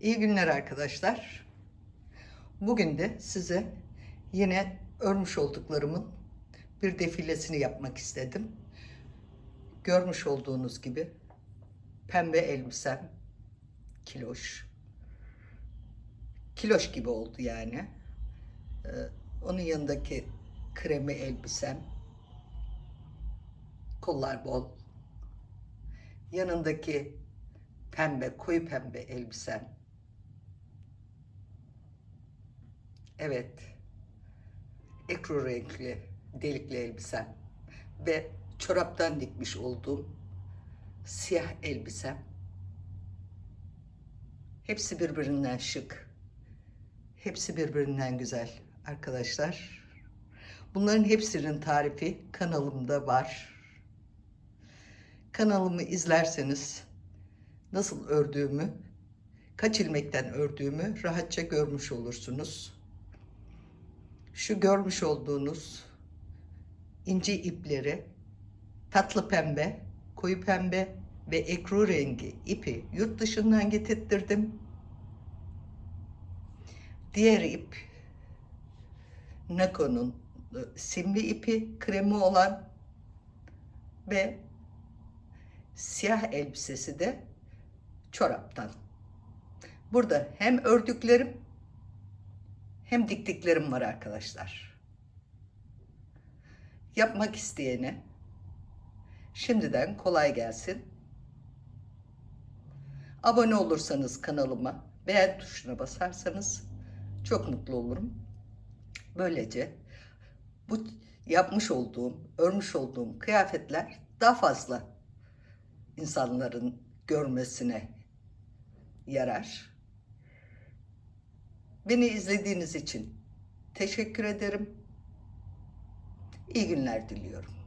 İyi günler arkadaşlar. Bugün de size yine örmüş olduklarımın bir defilesini yapmak istedim. Görmüş olduğunuz gibi pembe elbisem kiloş. Kiloş gibi oldu yani. Ee, onun yanındaki kremi elbisem. Kollar bol. Yanındaki pembe, koyu pembe elbisem. Evet. Ekru renkli, delikli elbisem. Ve çoraptan dikmiş olduğum siyah elbisem. Hepsi birbirinden şık. Hepsi birbirinden güzel arkadaşlar. Bunların hepsinin tarifi kanalımda var. Kanalımı izlerseniz nasıl ördüğümü, kaç ilmekten ördüğümü rahatça görmüş olursunuz. Şu görmüş olduğunuz ince ipleri tatlı pembe, koyu pembe ve ekru rengi ipi yurt dışından getirttirdim. Diğer ip Nako'nun e, simli ipi kremi olan ve siyah elbisesi de çoraptan. Burada hem ördüklerim hem diktiklerim var arkadaşlar. Yapmak isteyene şimdiden kolay gelsin. Abone olursanız kanalıma, beğen tuşuna basarsanız çok mutlu olurum. Böylece bu yapmış olduğum, örmüş olduğum kıyafetler daha fazla insanların görmesine yarar. Beni izlediğiniz için teşekkür ederim. İyi günler diliyorum.